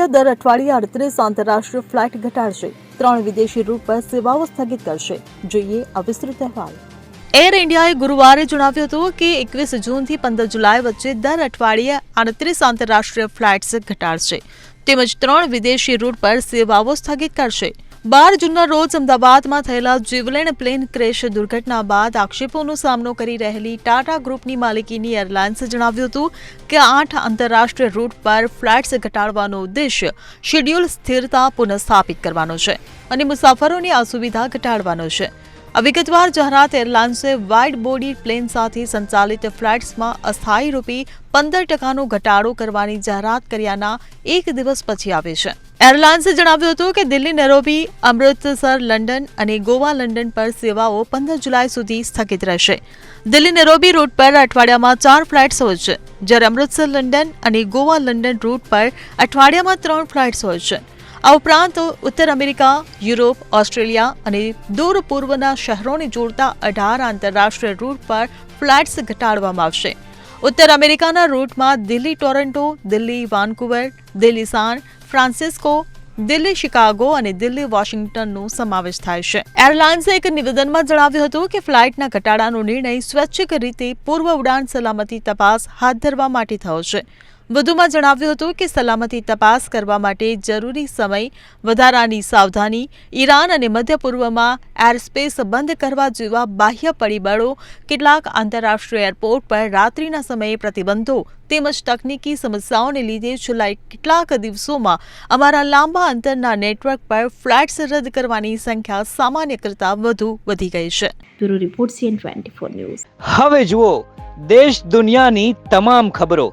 India દર અઠવાડિયે અડત્રીસ આંતરરાષ્ટ્રીય ફ્લાઇટ ઘટાડશે. ત્રણ વિદેશી રૂટ પર સેવાઓ સ્થગિત કરશે. જોઈએ આ વિસ્તૃત અહેવાલ. એર ઇન્ડિયાએ ગુરુવારે જણાવ્યું હતું કે એકવીસ જૂનથી પંદર જુલાઈ વચ્ચે દર અઠવાડિયે આડત્રીસ આંતરરાષ્ટ્રીય ફ્લાઇટ્સ ઘટાડશે. તેમજ ત્રણ વિદેશી રૂટ પર સેવાઓ સ્થગિત કરશે. બાર જૂનના રોજ અમદાવાદમાં થયેલા જીવલેણ પ્લેન ક્રેશ દુર્ઘટના બાદ આક્ષેપોનો સામનો કરી રહેલી ટાટા ગ્રુપની માલિકીની એરલાઇન્સે જણાવ્યું હતું કે આઠ આંતરરાષ્ટ્રીય રૂટ પર ફ્લાઇટ્સ ઘટાડવાનો ઉદ્દેશ્ય શેડ્યુલ સ્થિરતા પુનઃસ્થાપિત કરવાનો છે અને મુસાફરોની અસુવિધા ઘટાડવાનો છે. વિગતવાર જાહેરાત એરલાઇન્સે વાઇડ બોડી પ્લેન સાથે સંચાલિત ફ્લાઇટ્સમાં અસ્થાયી રૂપી પંદર ટકાનો ઘટાડો કરવાની જાહેરાત કર્યાના એક દિવસ પછી આવે છે. એરલાઇન્સે જણાવ્યું હતું કે દિલ્હી, નેરોબી, અમૃતસર, લંડન અને ગોવા, લંડન પર સેવાઓ પંદર જુલાઈ સુધી સ્થગિત રહેશે. દિલ્હી, નેરોબી રૂટ પર અઠવાડિયામાં ચાર ફ્લાઇટ્સ હોય છે, જ્યારે અમૃતસર, લંડન અને ગોવા, લંડન રૂટ પર અઠવાડિયામાં ત્રણ ફ્લાઇટ્સ હોય છે. આ ઉપરાંત ઉત્તર અમેરિકા, યુરોપ, ઓસ્ટ્રેલિયા અને દૂર પૂર્વના શહેરોને જોડતા અઢાર આંતરરાષ્ટ્રીય રૂટ પર ફ્લાઇટ્સ ઘટાડવામાં આવશે. ઉત્તર અમેરિકાના રૂટમાં Delhi, Toronto, Delhi, Vancouver, Delhi, San, Francisco, Delhi, Chicago અને દિલ્હી, વોશિંગ્ટનનો સમાવેશ થાય છે. એરલાઇન્સે એક નિવેદનમાં જણાવ્યું હતું કે ફ્લાઇટના ઘટાડાનો નિર્ણય સ્વૈચ્છિક રીતે પૂર્વ ઉડાન સલામતી તપાસ હાથ ધરવા માટે થયો છે. વધુમાં જણાવ્યું હતું કે સલામતી તપાસ કરવા માટે જરૂરી સમય વધારાની સાવધાની ઈરાન અને મધ્ય પૂર્વમાં એરસ્પેસ બંધ કરવા જેવા બાહ્ય પરિબળો કેટલાક આંતરરાષ્ટ્રીય એરપોર્ટ પર રાત્રિના સમયે પ્રતિબંધો તેમજ તકનીકી સમસ્યાઓને લીધે છેલ્લા કેટલાક દિવસોમાં અમારા લાંબા અંતરના નેટવર્ક પર ફ્લાઇટ્સ રદ કરવાની સંખ્યા સામાન્ય કરતાં વધુ વધી ગઈ છે. Bureau report CN twenty news. હવે જુઓ દેશ દુનિયાની તમામ ખબરો.